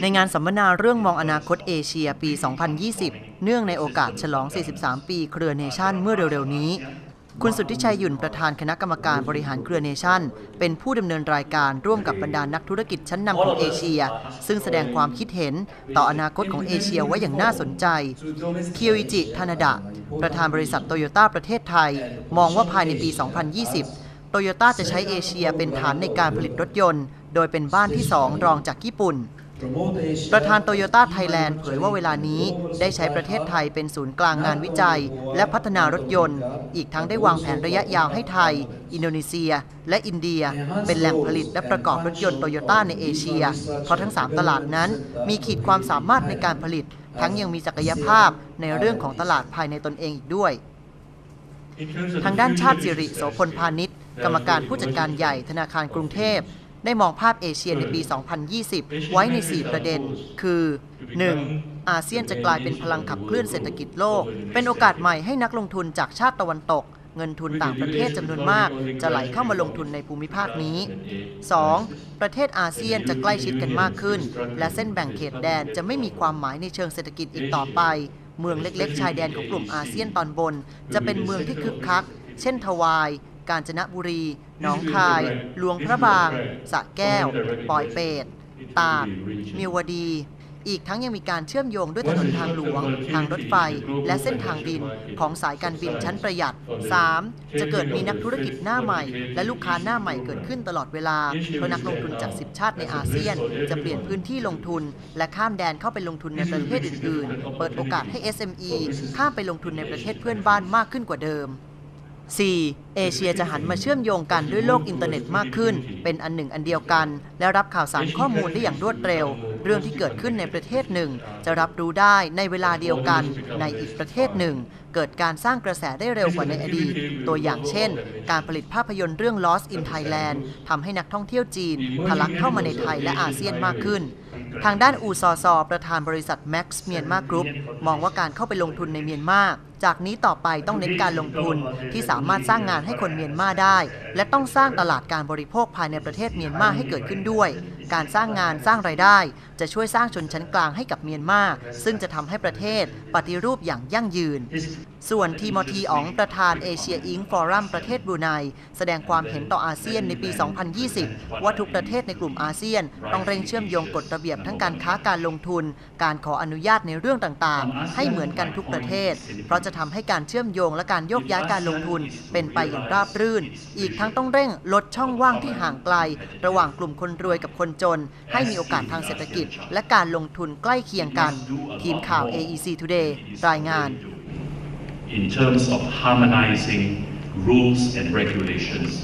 ในงานสัมมนาเรื่องมองอนาคตเอเชียปี 2020 เนื่องในโอกาสฉลอง 43 ปีเครือเนชั่นเมื่อเร็วๆนี้ คุณสุทธิชัยหยุ่นประธานคณะกรรมการบริหารเครือเนชั่น เป็นผู้ดำเนินรายการร่วมกับบรรดานักธุรกิจชั้นนำของเอเชีย ซึ่งแสดงความคิดเห็นต่ออนาคตของเอเชียไว้อย่างน่าสนใจคิวอิจิทานาดะ ประธานบริษัทโตโยต้าประเทศไทย มองว่าภายในปี 2020โตโยต้าจะใช้เอเชียเป็นฐานในการผลิตรถยนต์ โดยเป็นบ้านที่ 2 รองจากญี่ปุ่น ประธานโตโยต้าไทยแลนด์เผยว่าเวลานี้ได้ใช้ประเทศไทยเป็นศูนย์กลางงานวิจัย และพัฒนารถยนต์ อีกทั้งได้วางแผนระยะยาวให้ไทย อินโดนีเซีย และอินเดีย เป็นแหล่งผลิตและประกอบรถยนต์โตโยต้าในเอเชีย เพราะทั้ง 3 ตลาดนั้น มีขีดความสามารถในการผลิต ทั้งยังมีศักยภาพในเรื่องของตลาดภายในตนเองอีกด้วย ทางด้านชาติสิริโสพลพาณิชย์กรรมการผู้จัดการใหญ่ธนาคารกรุงเทพ ได้มองภาพเอเชียในปี 2020 ไว้ใน 4 ประเด็น คือ 1. อาเซียนจะกลายเป็นพลังขับเคลื่อนเศรษฐกิจโลก เป็นโอกาสใหม่ให้นักลงทุนจากชาติตะวันตก เงินทุนต่างประเทศจำนวนมาก จะไหลเข้ามาลงทุนในภูมิภาคนี้ 2. ประเทศอาเซียนจะใกล้ชิดกันมากขึ้น และเส้นแบ่งเขตแดนจะไม่มีความหมายในเชิงเศรษฐกิจอีกต่อไป เมืองเล็ก ๆ ชายแดนของกลุ่มอาเซียนตอนบน จะเป็นเมืองที่คึกคัก เช่นทวาย กาญจนบุรี หนองคาย หลวงพระบาง สระแก้ว ปอยเปตตากมิวดี อีกทั้งยังมีการเชื่อมโยงด้วยถนนทางหลวง ทางรถไฟ และเส้นทางบินของสายการบินชั้นประหยัด 3. จะเกิดมีนักธุรกิจหน้าใหม่ และลูกค้าหน้าใหม่เกิดขึ้นตลอดเวลา เพราะนักลงทุนจาก 10 ชาติในอาเซียน จะเปลี่ยนพื้นที่ลงทุน และข้ามแดนเข้าไปลงทุนในประเทศอื่น ๆ เปิดโอกาสให้ SME ข้ามไปลงทุนในประเทศเพื่อนบ้านมากขึ้นกว่าเดิม 4. เอเชียจะหันมาเชื่อมโยงกันด้วยโลกอินเทอร์เน็ตมากขึ้น เป็นอันหนึ่งอันเดียวกัน และรับข่าวสารข้อมูลได้อย่างรวดเร็ว เรื่องที่เกิดขึ้นในประเทศหนึ่ง จะรับรู้ได้ในเวลาเดียวกันในอีกประเทศหนึ่ง เกิดการสร้างกระแสได้เร็วกว่าในอดีต ตัวอย่างเช่น การผลิตภาพยนตร์เรื่อง Lost in Thailand ทำให้นักท่องเที่ยวจีนทะลักเข้ามาในไทยและอาเซียนมากขึ้นทางด้านอูซอซอประธานบริษัท Max เมียนมากรุ๊ปมองว่าการเข้าไปลงทุนในเมียนมาจากนี้ต่อไปต้องเน้นการลงทุนที่สามารถสร้างงานให้ให้คนเมียนมาได้ และต้องสร้างตลาดการบริโภคภายในประเทศเมียนมาให้เกิดขึ้นด้วย การสร้างงานสร้างไรายได้ จะช่วยสร้างชนชั้นกลางให้กับเมียนมา ซึ่งจะทำให้ประเทศปฏิรูปอย่างยั่งยืน ส่วนทีมอทีอ๋องประธานเอเชียอิงฟอรัมประเทศบรูไนแสดงความเห็นต่ออาเซียนในปี 2020 ว่าทุกประเทศในกลุ่มอาเซียน ต้องเร่งเชื่อมโยงกฎระเบียบทั้งการค้าการลงทุน การขออนุญาตในเรื่องต่างๆ ให้เหมือนกันทุกประเทศ เพราะจะทำให้การเชื่อมโยงและการโยกย้ายการลงทุนเป็นไปอย่างราบรื่น อีกทั้งต้องเร่งลดช่องว่างที่ห่างไกล ระหว่างกลุ่มคนรวยกับคนจน ให้มีโอกาสทางเศรษฐกิจ และการลงทุนใกล้เคียงกัน ทีมข่าว AEC Today รายงาน in terms of harmonizing rules and regulations.